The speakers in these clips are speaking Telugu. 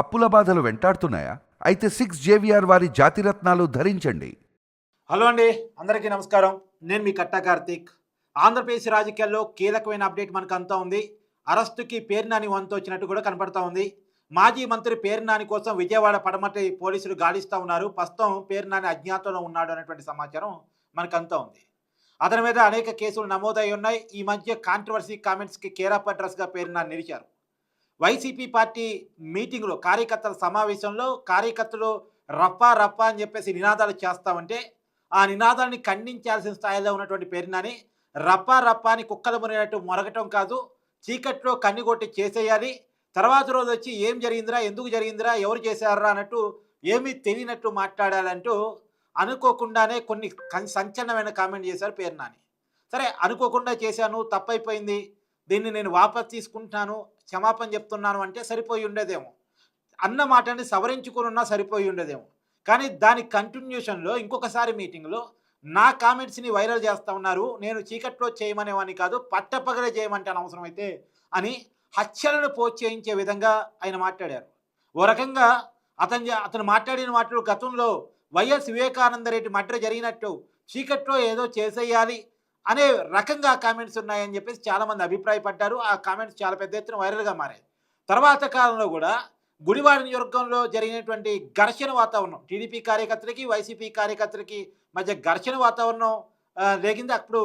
అప్పుల బాధలు వెంటాడుతున్నాయా? అయితే సిక్స్ జేవిఆర్ వారి జాతిరత్నాలు ధరించండి. హలో అండి అందరికీ నమస్కారం. నేను మీ కట్టా కార్తీక్. ఆంధ్రప్రదేశ్ రాజకీయాల్లో కీలకమైన అప్డేట్ మనకు అంతా ఉంది. అరెస్టుకి పేర్నాని వంతు వచ్చినట్టు కూడా కనపడతా ఉంది. మాజీ మంత్రి పేర్నాని కోసం విజయవాడ పడమటి పోలీసులు గాలిస్తూ ఉన్నారు. ప్రస్తుతం పేర్నాని అజ్ఞాతంలో ఉన్నాడు అనేటువంటి సమాచారం మనకంతా ఉంది. అతని మీద అనేక కేసులు నమోదై ఉన్నాయి. ఈ మధ్య కాంట్రవర్సీ కామెంట్స్కి కేరాప్ అడ్రస్గా పేర్నాని నిలిచారు. వైసీపీ పార్టీ మీటింగ్లో కార్యకర్తల సమావేశంలో కార్యకర్తలు రప్పా రప్పా అని చెప్పేసి నినాదాలు చేస్తామంటే ఆ నినాదాన్ని ఖండించాల్సిన స్థాయిలో ఉన్నటువంటి పేరునని రప్పా రప్పా అని కుక్కలు మునిగినట్టు మొరగటం కాదు. చీకట్లో కన్ను కొట్టి చేసేయాలి. తర్వాత రోజు వచ్చి ఏం జరిగిందిరా ఎందుకు జరిగిందిరా ఎవరు చేశారా అన్నట్టు ఏమీ తెలియనట్టు మాట్లాడాలంటూ అనుకోకుండానే కొన్ని సంచలనమైన కామెంట్ చేశారు పేరునాని సరే అనుకోకుండా చేశాను తప్పైపోయింది. దీన్ని నేను వాపస్ తీసుకుంటున్నాను క్షమాపణ చెప్తున్నాను అంటే సరిపోయి ఉండేదేమో. అన్న మాటని సవరించుకున్నా సరిపోయి ఉండేదేమో. కానీ దాని కంటిన్యూషన్లో ఇంకొకసారి మీటింగ్లో నా కామెంట్స్ని వైరల్ చేస్తూ ఉన్నారు. నేను చీకట్లో చేయమనేవాని కాదు పట్టపగలే చేయమంటే అవసరం అయితే అని హత్యలను ప్రోత్సహించే విధంగా ఆయన మాట్లాడారు. ఓ రకంగా అతను అతను మాట్లాడిన మాటలు గతంలో వైఎస్ వివేకానంద రెడ్డి మర్డర్ జరిగినట్టు చీకట్లో ఏదో చేసేయాలి అనే రకంగా కామెంట్స్ ఉన్నాయని చెప్పేసి చాలామంది అభిప్రాయపడ్డారు. ఆ కామెంట్స్ చాలా పెద్ద ఎత్తున వైరల్గా మారాయి. తర్వాత కాలంలో కూడా గుడివాడ నియోజకవర్గంలో జరిగినటువంటి ఘర్షణ వాతావరణం టీడీపీ కార్యకర్తలకి వైసీపీ కార్యకర్తలకి మధ్య ఘర్షణ వాతావరణం లేకింది అప్పుడు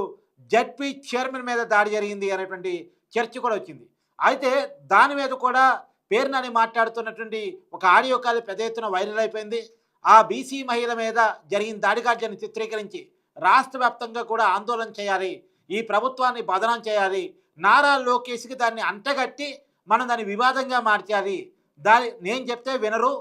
జడ్పీ చైర్మన్ మీద దాడి జరిగింది అనేటువంటి చర్చ కూడా వచ్చింది. అయితే దాని మీద కూడా పేరునని మాట్లాడుతున్నటువంటి ఒక ఆడియో కాల్ పెద్ద ఎత్తున వైరల్ అయిపోయింది. ఆ బీసీ మహిళ మీద జరిగిన దాడిగాడ్యాన్ని చిత్రీకరించి రాష్ట్ర వ్యాప్తంగా కూడా ఆందోళన చేయాలి ఈ ప్రభుత్వాన్ని బదనం చేయాలి నారా లోకేష్కి దాన్ని అంటగట్టి మనం దాన్ని వివాదంగా మార్చాలి. దాని నేను చెప్తే వినరు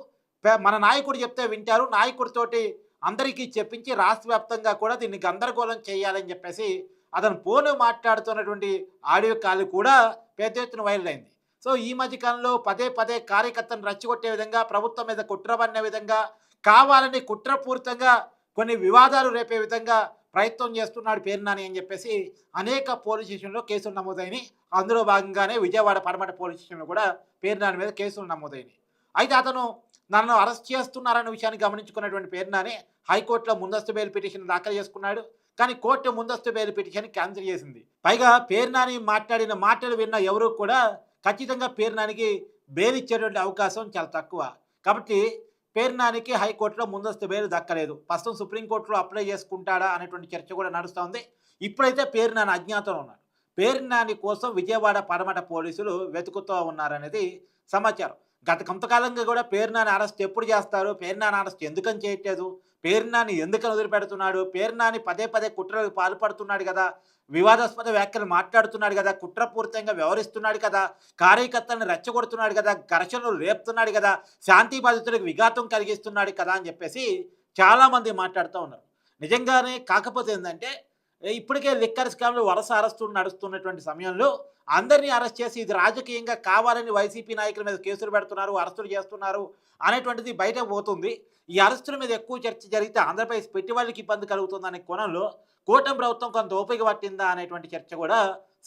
మన నాయకుడు చెప్తే వింటారు నాయకుడితోటి అందరికీ చెప్పించి రాష్ట్ర వ్యాప్తంగా కూడా దీన్ని గందరగోళం చేయాలని చెప్పేసి అతను ఫోన్ మాట్లాడుతున్నటువంటి ఆడియో కాల్ కూడా పెద్ద ఎత్తున వైరల్ అయింది. సో ఈ మధ్య కాలంలో పదే పదే కార్యకర్తను రచ్చగొట్టే విధంగా ప్రభుత్వం మీద కుట్ర పడిన విధంగా కావాలని కుట్రపూరితంగా కొన్ని వివాదాలు రేపే విధంగా ప్రయత్నం చేస్తున్నాడు పేరునాని అని చెప్పేసి అనేక పోలీస్ స్టేషన్లో కేసులు నమోదైనవి అందులో భాగంగానే విజయవాడ పడమట పోలీస్ స్టేషన్లో కూడా పేర్నాని మీద కేసులు నమోదైనవి అయితే అతను నన్ను అరెస్ట్ చేస్తున్నారన్న విషయాన్ని గమనించుకున్నటువంటి పేర్నాని హైకోర్టులో ముందస్తు బెయిల్ పిటిషన్ దాఖలు చేసుకున్నాడు. కానీ కోర్టు ముందస్తు బెయిల్ పిటిషన్ క్యాన్సిల్ చేసింది. పైగా పేర్నాని మాట్లాడిన మాటలు విన్న ఎవరు కూడా ఖచ్చితంగా పేర్నానికి బెయిల్ ఇచ్చేటువంటి అవకాశం చాలా తక్కువ. కాబట్టి పేర్నానికి హైకోర్టులో ముందస్తు బెయిల్ దక్కలేదు. ప్రస్తుతం సుప్రీంకోర్టులో అప్లై చేసుకుంటాడా అనేటువంటి చర్చ కూడా నడుస్తోంది. ఇప్పుడైతే పేర్నాని అజ్ఞాతంలో ఉన్నాడు పేరునాని కోసం విజయవాడ పడమట పోలీసులు వెతుకుతూ ఉన్నారనేది సమాచారం. గత కొంతకాలంగా కూడా పేర్నాని అరెస్ట్ ఎప్పుడు చేస్తారు? పేర్నాని అరెస్ట్ ఎందుకని చేయట్లేదు? పేర్నాని ఎందుకని వదిలిపెడుతున్నాడు? పేర్నాని పదే పదే కుట్రలకు పాల్పడుతున్నాడు కదా. వివాదాస్పద వ్యాఖ్యలు మాట్లాడుతున్నాడు కదా. కుట్రపూరితంగా వ్యవహరిస్తున్నాడు కదా. కార్యకర్తలను రెచ్చగొడుతున్నాడు కదా. ఘర్షణలు రేపుతున్నాడు కదా. శాంతి బాధితులకు విఘాతం కలిగిస్తున్నాడు కదా అని చెప్పేసి చాలామంది మాట్లాడుతూ ఉన్నారు. నిజంగానే కాకపోతే ఏంటంటే ఇప్పటికే లిక్కర్ స్కామ్లు వరుస అరెస్టులు నడుస్తున్నటువంటి సమయంలో అందరినీ అరెస్ట్ చేసి ఇది రాజకీయంగా కావాలని వైసీపీ నాయకుల మీద కేసులు పెడుతున్నారు అరెస్టులు చేస్తున్నారు అనేటువంటిది బయట పోతుంది. ఈ అరెస్టుల మీద ఎక్కువ చర్చ జరిగితే ఆంధ్రప్రదేశ్ పెట్టుబడికి ఇబ్బంది కలుగుతుంది అనే కోణంలో కూటమి ప్రభుత్వం కొంత ఓపిక పట్టిందా అనేటువంటి చర్చ కూడా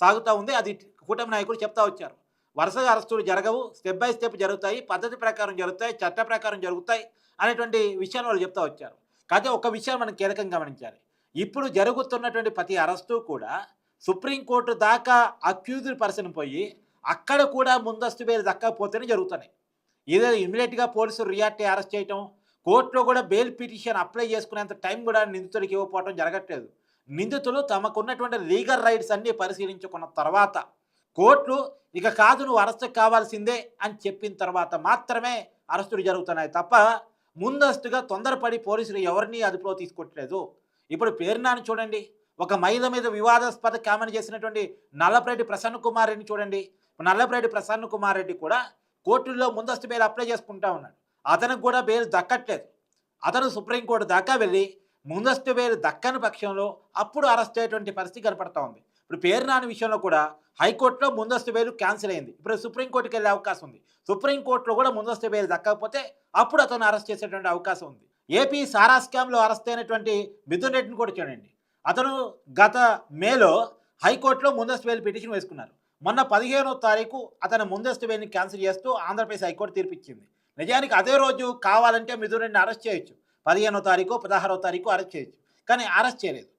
సాగుతూ ఉంది. అది కూటమి నాయకులు చెప్తా వచ్చారు. వరుసగా అరెస్టులు జరగవు. స్టెప్ బై స్టెప్ జరుగుతాయి. పద్ధతి ప్రకారం జరుగుతాయి. చట్ట ప్రకారం జరుగుతాయి అనేటువంటి విషయాన్ని వాళ్ళు చెప్తా వచ్చారు. కాకపోతే ఒక విషయం మనం కీలకంగా గమనించాలి. ఇప్పుడు జరుగుతున్నటువంటి ప్రతి అరెస్టు కూడా సుప్రీంకోర్టు దాకా అక్యూజ్డ్ పర్సన్ పోయి అక్కడ కూడా ముందస్తు బెయిల్ దక్కకపోతేనే జరుగుతున్నాయి. ఇదే ఇమీడియట్గా పోలీసులు రియాక్ట్ అరెస్ట్ చేయటం కోర్టులో కూడా బెయిల్ పిటిషన్ అప్లై చేసుకునేంత టైం కూడా నిందితుడికి ఇవ్వకపోవడం జరగట్లేదు. నిందితులు తమకున్నటువంటి లీగల్ రైట్స్ అన్నీ పరిశీలించుకున్న తర్వాత కోర్టులు ఇక కాదు నువ్వు అరెస్ట్ కావాల్సిందే అని చెప్పిన తర్వాత మాత్రమే అరెస్టులు జరుగుతున్నాయి తప్ప ముందస్తుగా తొందరపడి పోలీసులు ఎవరిని అదుపులో తీసుకోవట్లేదు. ఇప్పుడు పేరునాని చూడండి. ఒక మహిళ మీద వివాదాస్పద కామెంట్ చేసినటువంటి నల్లపరెడ్డి ప్రసన్న కుమార్ రెడ్డిని చూడండి. నల్లపరెడ్డి ప్రసన్న కుమార్ రెడ్డి కూడా కోర్టుల్లో ముందస్తు బెయిల్ అప్లై చేసుకుంటా ఉన్నాడు. అతనికి కూడా బెయిల్ దక్కట్లేదు. అతను సుప్రీంకోర్టు దాకా వెళ్ళి ముందస్తు బెయిల్ దక్కని పక్షంలో అప్పుడు అరెస్ట్ అయ్యేటువంటి పరిస్థితి కనపడతా ఉంది. ఇప్పుడు పేరు నాని విషయంలో కూడా హైకోర్టులో ముందస్తు బెయిల్ క్యాన్సిల్ అయింది. ఇప్పుడు సుప్రీంకోర్టుకి వెళ్ళే అవకాశం ఉంది. సుప్రీంకోర్టులో కూడా ముందస్తు బెయిల్ దక్కకపోతే అప్పుడు అతను అరెస్ట్ చేసేటువంటి అవకాశం ఉంది. ఏపీ సారా స్కామ్లో అరెస్ట్ అయినటువంటి మిథున్ రెడ్డిని కూడా చూడండి. అతను గత మేలో హైకోర్టులో ముందస్తు వేలు పిటిషన్ వేసుకున్నారు. మొన్న పదిహేనో తారీఖు అతను ముందస్తు వేలిని క్యాన్సిల్ చేస్తూ ఆంధ్రప్రదేశ్ హైకోర్టు తీర్పిచ్చింది. నిజానికి అదే రోజు కావాలంటే మిథున్ రెడ్డిని అరెస్ట్ చేయొచ్చు. పదిహేనో తారీఖు పదహారో తారీఖు అరెస్ట్ చేయొచ్చు. కానీ అరెస్ట్ చేయలేదు.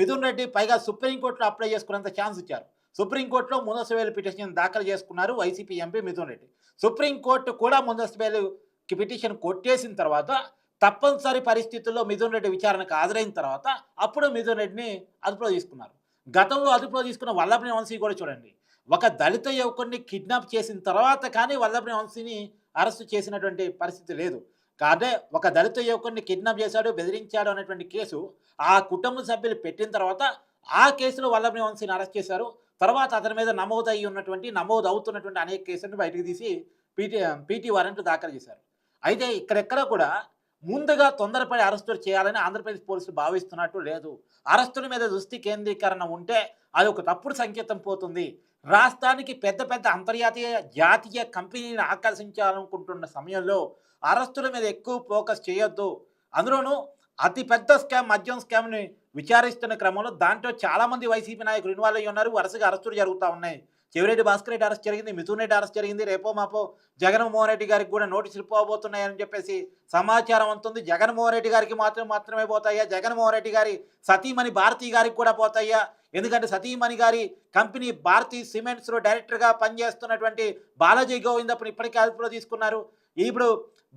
మిథున్ రెడ్డి పైగా సుప్రీంకోర్టులో అప్లై చేసుకున్నంత ఛాన్స్ ఇచ్చారు. సుప్రీంకోర్టులో ముందస్తు వేలు పిటిషన్ దాఖలు చేసుకున్నారు YCP MP Mithun Reddy. Supreme court కూడా ముందస్తు బెయిల్ పిటిషన్ కొట్టేసిన తర్వాత తప్పనిసరి పరిస్థితుల్లో మిథున్ రెడ్డి విచారణకు హాజరైన తర్వాత అప్పుడు మిథున్ రెడ్డిని అదుపులో తీసుకున్నారు. గతంలో అదుపులో తీసుకున్న వల్లభని వంశీ కూడా చూడండి. ఒక దళిత యువకుడిని కిడ్నాప్ చేసిన తర్వాత కానీ వల్లభని వంశీని అరెస్టు చేసినటువంటి పరిస్థితి లేదు. కాదే ఒక దళిత యువకుడిని కిడ్నాప్ చేశాడు బెదిరించాడు అనేటువంటి కేసు ఆ కుటుంబ సభ్యులు పెట్టిన తర్వాత ఆ కేసులో వల్లభని వంశీని అరెస్ట్ చేశారు. తర్వాత అతని మీద నమోదయ్యి ఉన్నటువంటి నమోదు అవుతున్నటువంటి అనేక కేసులను బయటకు తీసి పీటీ పీటీ వారెంట్లు దాఖలు చేశారు. అయితే ఇక్కడెక్కడ కూడా ముందుగా తొందరపడి అరెస్టులు చేయాలని ఆంధ్రప్రదేశ్ పోలీసులు భావిస్తున్నట్టు లేదు. అరెస్టుల మీద దృష్టి కేంద్రీకరణ ఉంటే అది ఒక తప్పుడు సంకేతం పోతుంది. రాష్ట్రానికి పెద్ద పెద్ద అంతర్జాతీయ జాతీయ కంపెనీని ఆకర్షించాలనుకుంటున్న సమయంలో అరెస్టుల మీద ఎక్కువ ఫోకస్ చేయొద్దు. అందులోనూ అతి పెద్ద స్కామ్ మద్యం స్కామ్ని విచారిస్తున్న క్రమంలో దాంట్లో చాలామంది వైసీపీ నాయకులు ఇన్వాల్వ్ అయ్యి ఉన్నారు. వరుసగా అరెస్టులు జరుగుతూ ఉన్నాయి. చెవిరెడ్డి భాస్కర్ రెడ్డి అరెస్ట్ జరిగింది మిథున్ రెడ్డి అరెస్ట్ జరిగింది. రేపో మాపో జగన్మోహన్ రెడ్డి గారికి కూడా నోటీసులు పోబోతున్నాయని చెప్పేసి సమాచారం అంతుంది జగన్మోహన్ రెడ్డి గారికి మాత్రం మాత్రమే పోతాయా? జగన్మోహన్ రెడ్డి గారి సతీమణి భారతి గారికి కూడా పోతాయా? ఎందుకంటే సతీమణి గారి కంపెనీ భారతీ సిమెంట్స్లో డైరెక్టర్గా పనిచేస్తున్నటువంటి బాలాజీ గోవిందప్పుడు ఇప్పటికే అదుపులో తీసుకున్నారు. ఇప్పుడు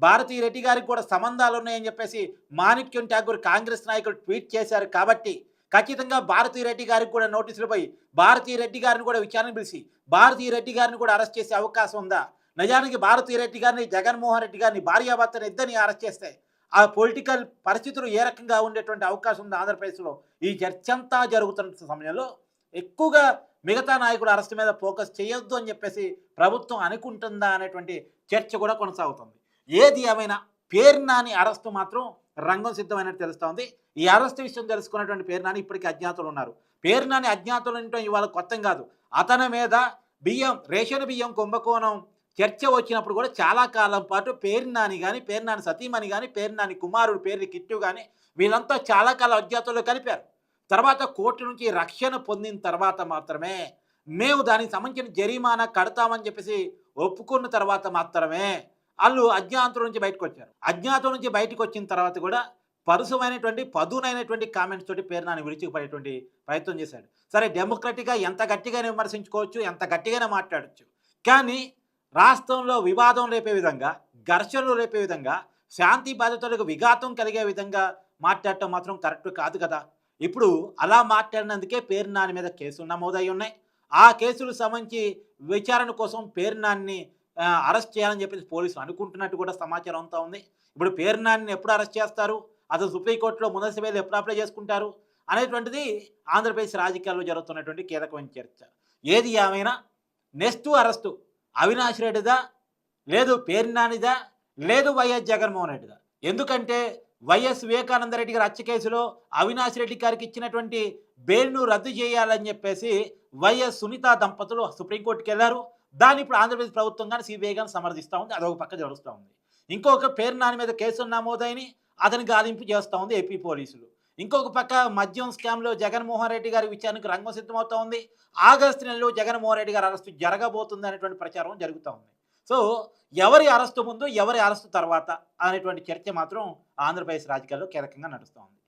భారతీ రెడ్డి గారికి కూడా సంబంధాలు ఉన్నాయని చెప్పేసి మాణిక్యం ఠాగూర్ కాంగ్రెస్ నాయకులు ట్వీట్ చేశారు కాబట్టి ఖచ్చితంగా భారతీ రెడ్డి గారికి కూడా నోటీసులు భారతీ రెడ్డి గారిని కూడా విచారణ పిలిచి భారతీ రెడ్డి గారిని కూడా అరెస్ట్ చేసే అవకాశం ఉందా? నిజానికి భారతీ రెడ్డి గారిని జగన్మోహన్ రెడ్డి గారిని భార్యాభర్తను ఇద్దరిని అరెస్ట్ చేస్తే ఆ పొలిటికల్ పరిస్థితులు ఏ రకంగా ఉండేటువంటి అవకాశం ఉంది ఆంధ్రప్రదేశ్లో ఈ చర్చ అంతా జరుగుతున్న సమయంలో ఎక్కువగా మిగతా నాయకుడు అరెస్ట్ మీద ఫోకస్ చేయొద్దు అని చెప్పేసి ప్రభుత్వం అనుకుంటుందా అనేటువంటి చర్చ కూడా కొనసాగుతుంది. ఏది ఏమైనా పేరు నాని అరెస్టు మాత్రం రంగం సిద్ధమైనట్టు తెలుస్తూ ఉంది. ఈ అరెస్ట్ విషయం తెలుసుకున్నటువంటి పేరునాని ఇప్పటికీ అజ్ఞాతులు ఉన్నారు. పేరు నాని అజ్ఞాతులు ఉండటం ఇవాళ కొత్త కాదు. అతని మీద బియ్యం రేషన్ బియ్యం కుంభకోణం చర్చ వచ్చినప్పుడు కూడా చాలా కాలం పాటు పేరు నాని కానీ పేరు నాని సతీమణి కానీ పేరునాని కుమారుడు పేరు కిట్టు కానీ వీళ్ళంతా చాలా కాలం అజ్ఞాతుల్లో కలిపారు. తర్వాత కోర్టు నుంచి రక్షణ పొందిన తర్వాత మాత్రమే మేము దానికి సంబంధించిన జరిమానా కడతామని చెప్పేసి ఒప్పుకున్న తర్వాత మాత్రమే వాళ్ళు అజ్ఞాతం నుంచి బయటకు వచ్చారు అజ్ఞాతం నుంచి బయటకు వచ్చిన తర్వాత కూడా పరుసమైనటువంటి పదునైనటువంటి కామెంట్స్ తోటి పేరు నాని విడిచిపడేటువంటి ప్రయత్నం చేశాడు. సరే డెమోక్రటిక్గా ఎంత గట్టిగానే విమర్శించుకోవచ్చు ఎంత గట్టిగానే మాట్లాడచ్చు. కానీ రాష్ట్రంలో వివాదం రేపే విధంగా ఘర్షణలు రేపే విధంగా శాంతి బాధితులకు విఘాతం కలిగే విధంగా మాట్లాడటం మాత్రం కరెక్ట్ కాదు కదా. ఇప్పుడు అలా మాట్లాడినందుకే పేరు నాని మీద కేసులు నమోదై ఉన్నాయి ఆ కేసులు సంబంధించి విచారణ కోసం పేరు నాన్ని అరెస్ట్ చేయాలని చెప్పేసి పోలీసులు అనుకుంటున్నట్టు కూడా సమాచారం అంతా ఉంది. ఇప్పుడు పేరునాన్ని ఎప్పుడు అరెస్ట్ చేస్తారు? అతను సుప్రీంకోర్టులో ముందస్తు వేలు ఎప్పుడు అప్లై చేసుకుంటారు? అనేటువంటిది ఆంధ్రప్రదేశ్ రాజకీయాల్లో జరుగుతున్నటువంటి కీలకమైన చర్చ. ఏది ఏమైనా నెక్స్ట్ అరెస్టు అవినాష్ రెడ్డిదా? లేదు పేరు నానిదా లేదు వైఎస్ జగన్మోహన్ రెడ్డిదా? ఎందుకంటే వైఎస్ వివేకానంద రెడ్డి గారి హత్య కేసులో అవినాష్ రెడ్డి గారికి ఇచ్చినటువంటి బెయిల్ను రద్దు చేయాలని చెప్పేసి వైఎస్ సునీత దంపతులు సుప్రీంకోర్టుకి వెళ్ళారు దాన్ని ఇప్పుడు ఆంధ్రప్రదేశ్ ప్రభుత్వం కానీ సిబిఐ కానీ సమర్థిస్తూ ఉంది అదొక పక్క జరుగుతూ ఉంది. ఇంకొక పేరు నాని మీద కేసులు నమోదైని అతని గాలింపు చేస్తూ ఉంది ఏపీ పోలీసులు. ఇంకొక పక్క మద్యం స్కామ్లో జగన్మోహన్ రెడ్డి గారి విచారణకు రంగం సిద్ధమవుతా ఉంది. ఆగస్టు నెలలో జగన్మోహన్ రెడ్డి గారి అరెస్టు జరగబోతుంది అనేటువంటి ప్రచారం జరుగుతూ ఉంది. సో ఎవరి అరెస్టు ముందు ఎవరి అరెస్టు తర్వాత అనేటువంటి చర్చ మాత్రం ఆంధ్రప్రదేశ్ రాజకీయాల్లో కీలకంగా నడుస్తూ ఉంది.